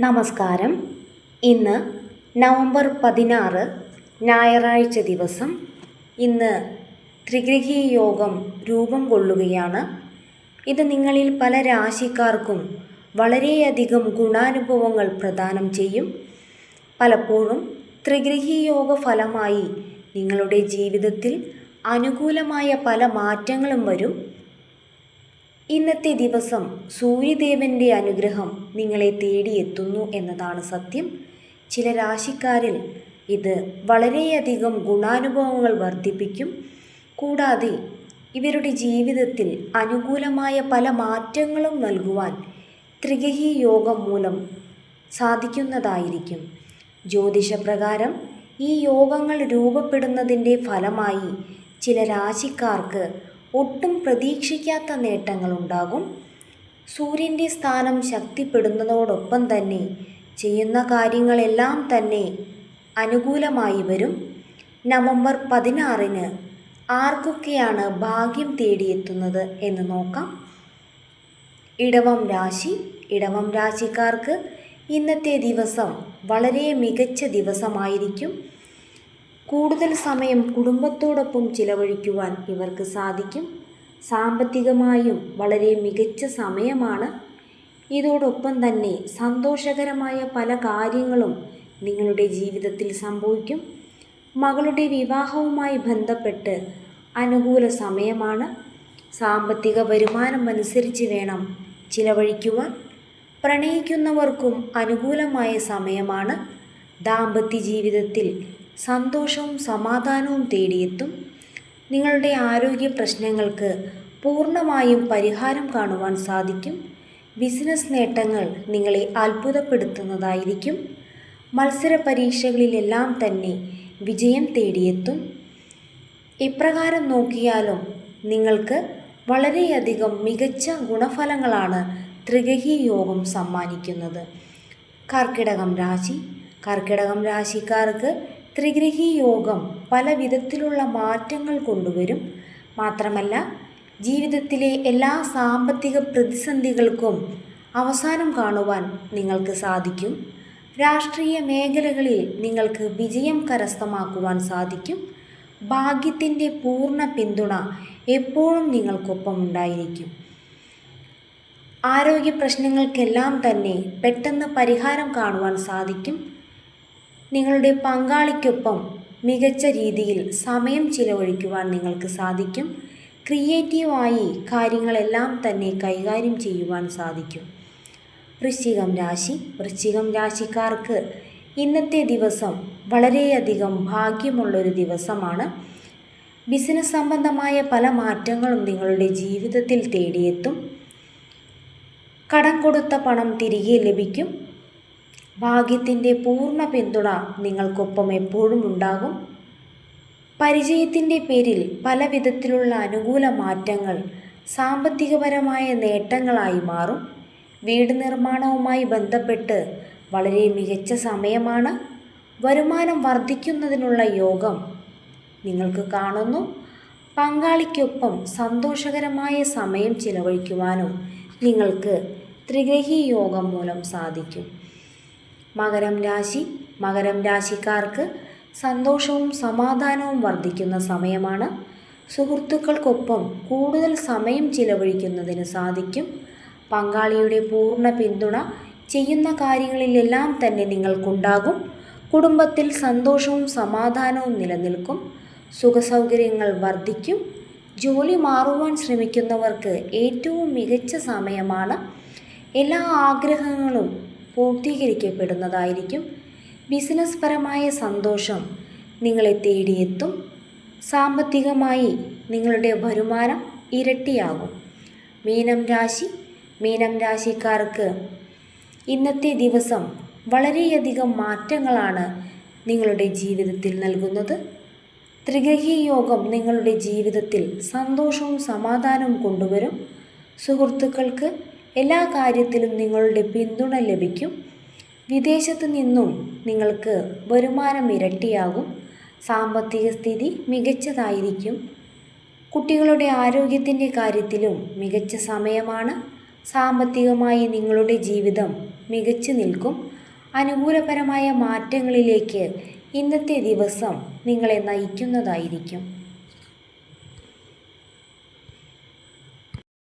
നമസ്കാരം. ഇന്ന് നവംബർ പതിനാറ് ഞായറാഴ്ച ദിവസം. ഇന്ന് ത്രിഗ്രഹീ യോഗം രൂപം കൊള്ളുകയാണ്. ഇത് നിങ്ങളിൽ പല രാശിക്കാർക്കും വളരെയധികം ഗുണാനുഭവങ്ങൾ പ്രദാനം ചെയ്യും. പലപ്പോഴും ത്രിഗ്രഹീ യോഗ ഫലമായി നിങ്ങളുടെ ജീവിതത്തിൽ അനുകൂലമായ പല മാറ്റങ്ങളും വരും. ഇന്നത്തെ ദിവസം സൂര്യദേവന്റെ അനുഗ്രഹം നിങ്ങളെ തേടിയെത്തുന്നു എന്നതാണ് സത്യം. ചില രാശിക്കാരിൽ ഇത് വളരെയധികം ഗുണാനുഭവങ്ങൾ വർദ്ധിപ്പിക്കും. കൂടാതെ ഇവരുടെ ജീവിതത്തിൽ അനുകൂലമായ പല മാറ്റങ്ങളും നൽകുവാൻ ത്രികഹി യോഗം മൂലം സാധിക്കുന്നതായിരിക്കും. ജ്യോതിഷപ്രകാരം ഈ യോഗങ്ങൾ രൂപപ്പെടുന്നതിന്റെ ഫലമായി ചില രാശിക്കാർക്ക് ഒട്ടും പ്രതീക്ഷിക്കാത്ത നേട്ടങ്ങളുണ്ടാകും. സൂര്യന്റെ സ്ഥാനം ശക്തിപ്പെടുന്നതോടൊപ്പം തന്നെ ചെയ്യുന്ന കാര്യങ്ങളെല്ലാം തന്നെ അനുകൂലമായി വരും. നവംബർ പതിനാറിന് ആർക്കൊക്കെയാണ് ഭാഗ്യം തേടിയെത്തുന്നത് എന്ന് നോക്കാം. ഇടവം രാശി. ഇടവം രാശിക്കാർക്ക് ഇന്നത്തെ ദിവസം വളരെ മികച്ച ദിവസമായിരിക്കും. കൂടുതൽ സമയം കുടുംബത്തോടൊപ്പം ചിലവഴിക്കുവാൻ ഇവർക്ക് സാധിക്കും. സാമ്പത്തികമായും വളരെ മികച്ച സമയമാണ്. ഇതോടൊപ്പം തന്നെ സന്തോഷകരമായ പല കാര്യങ്ങളും നിങ്ങളുടെ ജീവിതത്തിൽ സംഭവിക്കും. മകളുടെ വിവാഹവുമായി ബന്ധപ്പെട്ട് അനുകൂല സമയമാണ്. സാമ്പത്തിക വരുമാനം അനുസരിച്ച് വേണം ചിലവഴിക്കുവാൻ. പ്രണയിക്കുന്നവർക്കും അനുകൂലമായ സമയമാണ്. ദാമ്പത്യ ജീവിതത്തിൽ സന്തോഷവും സമാധാനവും തേടിയെത്തും. നിങ്ങളുടെ ആരോഗ്യ പ്രശ്നങ്ങൾക്ക് പൂർണമായും പരിഹാരം കാണുവാൻ സാധിക്കും. ബിസിനസ് നേട്ടങ്ങൾ നിങ്ങളെ അത്ഭുതപ്പെടുത്തുന്നതായിരിക്കും. മത്സര പരീക്ഷകളിലെല്ലാം തന്നെ വിജയം തേടിയെത്തും. എപ്രകാരം നോക്കിയാലും നിങ്ങൾക്ക് വളരെയധികം മികച്ച ഗുണഫലങ്ങളാണ് ത്രികഹി യോഗം സമ്മാനിക്കുന്നത്. കർക്കിടകം രാശി. കർക്കിടകം രാശിക്കാർക്ക് ത്രിഗ്രഹി യോഗം പല വിധത്തിലുള്ള മാറ്റങ്ങൾ കൊണ്ടുവരും. മാത്രമല്ല ജീവിതത്തിലെ എല്ലാ സാമ്പത്തിക പ്രതിസന്ധികൾക്കും അവസാനം കാണുവാൻ നിങ്ങൾക്ക് സാധിക്കും. രാഷ്ട്രീയ മേഖലകളിൽ നിങ്ങൾക്ക് വിജയം കരസ്ഥമാക്കുവാൻ സാധിക്കും. ഭാഗ്യത്തിന്റെ പൂർണ പിന്തുണ എപ്പോഴും നിങ്ങൾക്കൊപ്പം ഉണ്ടായിരിക്കും. ആരോഗ്യ പ്രശ്നങ്ങൾക്കെല്ലാം തന്നെ പെട്ടെന്ന് പരിഹാരം കാണുവാൻ സാധിക്കും. നിങ്ങളുടെ പങ്കാളിക്കൊപ്പം മികച്ച രീതിയിൽ സമയം ചിലവഴിക്കുവാൻ നിങ്ങൾക്ക് സാധിക്കും. ക്രിയേറ്റീവായി കാര്യങ്ങളെല്ലാം തന്നെ കൈകാര്യം ചെയ്യുവാൻ സാധിക്കും. വൃശ്ചികം രാശി. വൃശ്ചികം രാശിക്കാർക്ക് ഇന്നത്തെ ദിവസം വളരെയധികം ഭാഗ്യമുള്ളൊരു ദിവസമാണ്. ബിസിനസ് സംബന്ധമായ പല മാറ്റങ്ങളും നിങ്ങളുടെ ജീവിതത്തിൽ തേടിയെത്തും. കടം കൊടുത്ത പണം തിരികെ ലഭിക്കും. ഭാഗ്യത്തിന്റെ പൂർണ പിന്തുണ നിങ്ങൾക്കൊപ്പം എപ്പോഴും ഉണ്ടാകും. പരിചയത്തിന്റെ പേരിൽ പല വിധത്തിലുള്ള അനുകൂല മാറ്റങ്ങൾ സാമ്പത്തികപരമായ നേട്ടങ്ങളായി മാറും. വീട് നിർമ്മാണവുമായി ബന്ധപ്പെട്ട് വളരെ മികച്ച സമയമാണ്. വരുമാനം വർദ്ധിക്കുന്നതിനുള്ള യോഗം നിങ്ങൾക്ക് കാണുന്നു. പങ്കാളിക്കൊപ്പം സന്തോഷകരമായ സമയം ചിലവഴിക്കുവാനും നിങ്ങൾക്ക് ത്രിഗ്രഹി യോഗം മൂലം സാധിക്കും. മകരം രാശി മകരം രാശിക്കാർക്ക് സന്തോഷവും സമാധാനവും വർദ്ധിക്കുന്ന സമയമാണ്. സുഹൃത്തുക്കൾക്കൊപ്പം കൂടുതൽ സമയം ചിലവഴിക്കുന്നതിന് സാധിക്കും. പങ്കാളിയുടെ പൂർണ പിന്തുണ ചെയ്യുന്ന കാര്യങ്ങളിലെല്ലാം തന്നെ നിങ്ങൾക്കുണ്ടാകും. കുടുംബത്തിൽ സന്തോഷവും സമാധാനവും നിലനിൽക്കും. സുഖസൗകര്യങ്ങൾ വർദ്ധിക്കും. ജോലി മാറുവാൻ ശ്രമിക്കുന്നവർക്ക് ഏറ്റവും മികച്ച സമയമാണ്. എല്ലാ ആഗ്രഹങ്ങളും പൂർത്തീകരിക്കപ്പെടുന്നതായിരിക്കും. ബിസിനസ് പരമായ സന്തോഷം നിങ്ങളെ തേടിയെത്തും. സാമ്പത്തികമായി നിങ്ങളുടെ വരുമാനം ഇരട്ടിയാകും. മീനം രാശി മീനം രാശിക്കാർക്ക് ഇന്നത്തെ ദിവസം വളരെയധികം മാറ്റങ്ങളാണ് നിങ്ങളുടെ ജീവിതത്തിൽ നൽകുന്നത്. ത്രിഗ്രഹി യോഗം നിങ്ങളുടെ ജീവിതത്തിൽ സന്തോഷവും സമാധാനവും കൊണ്ടുവരും. സുഹൃത്തുക്കൾക്ക് എല്ലാ കാര്യത്തിലും നിങ്ങളുടെ പിന്തുണ ലഭിക്കും. വിദേശത്ത് നിന്നും നിങ്ങൾക്ക് വരുമാനം ഇരട്ടിയാകും. സാമ്പത്തിക സ്ഥിതി മികച്ചതായിരിക്കും. കുട്ടികളുടെ ആരോഗ്യത്തിന്റെ കാര്യത്തിലും മികച്ച സമയമാണ്. സാമ്പത്തികമായി നിങ്ങളുടെ ജീവിതം മികച്ചു നിൽക്കും. അനുകൂലപരമായ മാറ്റങ്ങളിലേക്ക് ഇന്നത്തെ ദിവസം നിങ്ങളെ നയിക്കുന്നതായിരിക്കും.